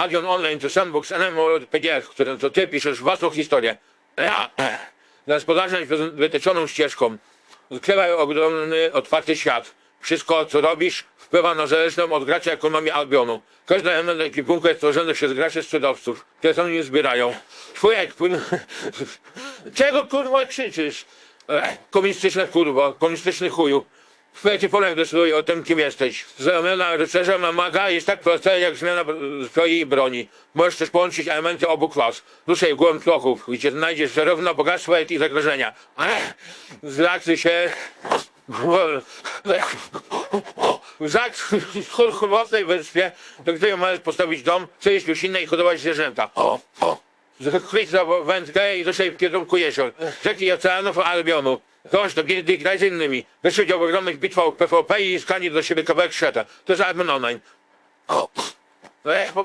Albion Online to sandbox MMORPG, w którym to ty piszesz własną historię. Ja, eh, gospodarzem wytyczoną ścieżką. Odkrywaj ogromny, otwarty świat. Wszystko, co robisz, wpływa na zależną od gracza ekonomię Albionu. Każda MMO ekwipunku jest tworzona przez graczy sprzedawców, które sami je zbierają. Twój ekwipunek... Czego kurwa krzyczysz? Ech, komunistyczne kurwa, komunistyczny chuju. Ci Polak decyduje o tym, kim jesteś. Zmiana rycerza namaga jest tak prosta jak zmiana zbroi i broni. Możesz też połączyć elementy obu klas. Ruszaj w głąb tłoków, gdzie znajdziesz zarówno bogactwo, jak i zagrożenia. Ech, się... Zak w chłopnej wyspie, do której możesz postawić dom, co jest już inne i hodować zwierzęta. O, za wędkę i ruszaj w kierunku jezior. Rzeki i oceanów Albionu. Kość do gildii graj z innymi. Wyszły w ogromnych bitwach PvP i skanie do siebie kawałek świata. To jest Albion Online. O. Ech, po